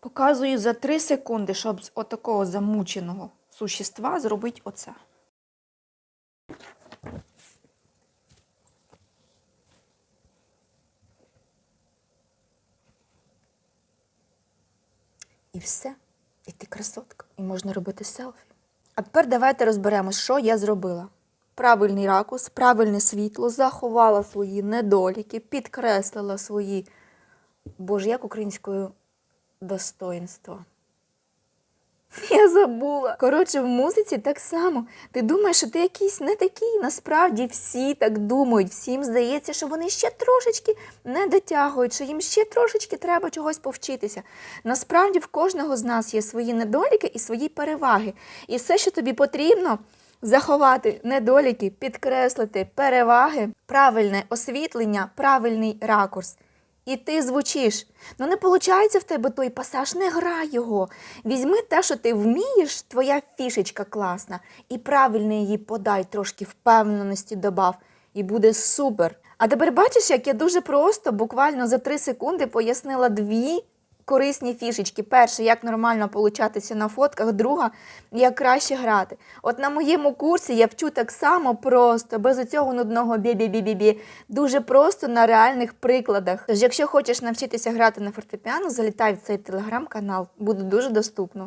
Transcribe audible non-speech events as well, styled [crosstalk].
Показую за 3 секунди, щоб з отакого замученого существа зробити оце. І все. І ти красотка. І можна робити селфі. А тепер давайте розберемось, що я зробила. Правильний ракурс, правильне світло, заховала свої недоліки, підкреслила свої, боже, як українською достоїнства. [laughs] Я забула. Коротше, в музиці так само. Ти думаєш, що ти якийсь не такий. Насправді всі так думають. Всім здається, що вони ще трошечки не дотягують, що їм ще трошечки треба чогось повчитися. Насправді в кожного з нас є свої недоліки і свої переваги. І все, що тобі потрібно, заховати недоліки, підкреслити переваги, правильне освітлення, правильний ракурс. І ти звучиш. Ну не виходить в тебе той пасаж, не грай його. Візьми те, що ти вмієш, твоя фішечка класна, і правильно її подай, трошки впевненості добав, і буде супер. А тепер бачиш, як я дуже просто, буквально за 3 секунди пояснила дві корисні фішечки. Перше, як нормально получатися на фотках, друга, як краще грати. От на моєму курсі я вчу так само просто, без цього нудного бі-бі-бі-бі-бі. Дуже просто на реальних прикладах. Тож, якщо хочеш навчитися грати на фортепіано, залітай в цей телеграм-канал, буде дуже доступно.